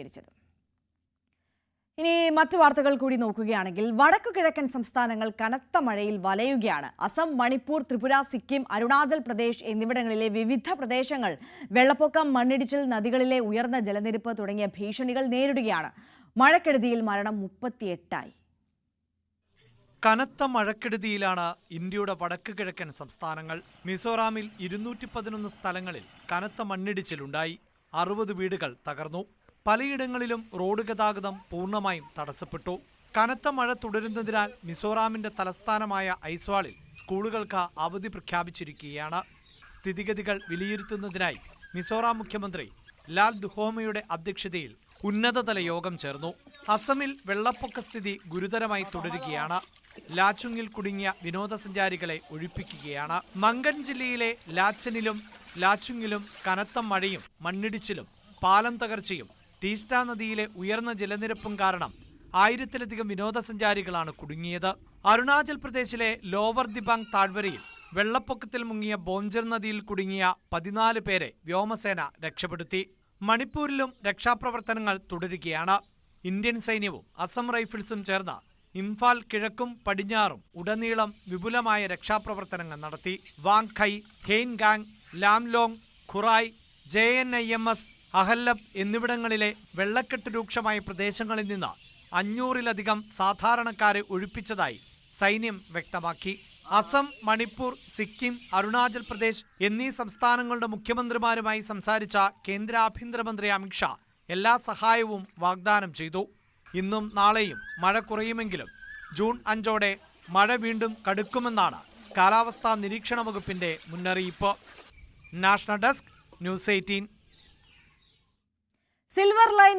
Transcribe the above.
വിശദീകരിച്ചത് ഇനി മറ്റു വാർത്തകൾ കൂടി നോക്കുകയാണെങ്കിൽ വടക്കു കിഴക്കൻ സംസ്ഥാനങ്ങൾ കനത്ത മഴയിൽ വലയുകയാണ്. അസം മണിപ്പൂർ ത്രിപുര സിക്കിം അരുണാചൽ പ്രദേശ് എന്നിവിടങ്ങളിലെ വിവിധ പ്രദേശങ്ങൾ വെള്ളപ്പൊക്കം മണ്ണിടിച്ചിൽ നദികളിലെ ഉയർന്ന ജലനിരപ്പ് തുടങ്ങിയ ഭീഷണികൾ നേരിടുകയാണ്. മഴക്കെടുതിയിൽ മരണം മുപ്പത്തിയെട്ടായി. കനത്ത മഴക്കെടുതിയിലാണ് ഇന്ത്യയുടെ വടക്കു കിഴക്കൻ സംസ്ഥാനങ്ങൾ. മിസോറാമിൽ ഇരുന്നൂറ്റി പതിനൊന്ന് സ്ഥലങ്ങളിൽ കനത്ത മണ്ണിടിച്ചിലുണ്ടായി. അറുപത് വീടുകൾ തകർന്നു. പലയിടങ്ങളിലും റോഡ് ഗതാഗതം പൂർണമായും തടസ്സപ്പെട്ടു. കനത്ത മഴ തുടരുന്നതിനാൽ മിസോറാമിന്റെ തലസ്ഥാനമായ ഐസ്വാളിൽ സ്കൂളുകൾക്ക് അവധി പ്രഖ്യാപിച്ചിരിക്കുകയാണ്. സ്ഥിതിഗതികൾ വിലയിരുത്തുന്നതിനായി മിസോറാം മുഖ്യമന്ത്രി ലാൽ ദുഹോമയുടെ അധ്യക്ഷതയിൽ ഉന്നതതല യോഗം ചേർന്നു. അസമിൽ വെള്ളപ്പൊക്ക സ്ഥിതി ഗുരുതരമായി തുടരുകയാണ്. ലാച്ചുങ്ങിൽ കുടുങ്ങിയ വിനോദസഞ്ചാരികളെ ഒഴിപ്പിക്കുകയാണ്. മങ്കൻ ജില്ലയിലെ ലാച്ചനിലും ലാച്ചുങ്ങിലും കനത്ത മഴയും മണ്ണിടിച്ചിലും പാലം തകർച്ചയും ടീസ്റ്റ നദിയിലെ ഉയർന്ന ജലനിരപ്പും കാരണം ആയിരത്തിലധികം വിനോദസഞ്ചാരികളാണ് കുടുങ്ങിയത്. അരുണാചൽ പ്രദേശിലെ ലോവർ ദിബാങ് താഴ്വരയിൽ വെള്ളപ്പൊക്കത്തിൽ മുങ്ങിയ ബോഞ്ചർ നദിയിൽ കുടുങ്ങിയ പതിനാല് പേരെ വ്യോമസേന രക്ഷപ്പെടുത്തി. മണിപ്പൂരിലും രക്ഷാപ്രവർത്തനങ്ങൾ തുടരുകയാണ്. ഇന്ത്യൻ സൈന്യവും അസം റൈഫിൾസും ചേർന്ന് ഇംഫാൽ കിഴക്കും പടിഞ്ഞാറും ഉടനീളം വിപുലമായ രക്ഷാപ്രവർത്തനങ്ങൾ നടത്തി. Wangkhei Heingang Lamlong Khurai J N I M S Ahallup എന്നിവിടങ്ങളിലെ വെള്ളക്കെട്ട് രൂക്ഷമായ പ്രദേശങ്ങളിൽ നിന്ന് അഞ്ഞൂറിലധികം സാധാരണക്കാരെ ഒഴിപ്പിച്ചതായി സൈന്യം വ്യക്തമാക്കി. അസം മണിപ്പൂർ സിക്കിം അരുണാചൽ പ്രദേശ് എന്നീ സംസ്ഥാനങ്ങളുടെ മുഖ്യമന്ത്രിമാരുമായി സംസാരിച്ച കേന്ദ്ര ആഭ്യന്തരമന്ത്രി അമിത്ഷാ എല്ലാ സഹായവും വാഗ്ദാനം ചെയ്തു. ഇന്നും നാളെയും മഴ കുറയുമെങ്കിലും ജൂൺ അഞ്ചോടെ മഴ വീണ്ടും കടുക്കുമെന്നാണ് കാലാവസ്ഥാ നിരീക്ഷണ വകുപ്പിന്റെ മുന്നറിയിപ്പ്. National desk news eighteen. Silver line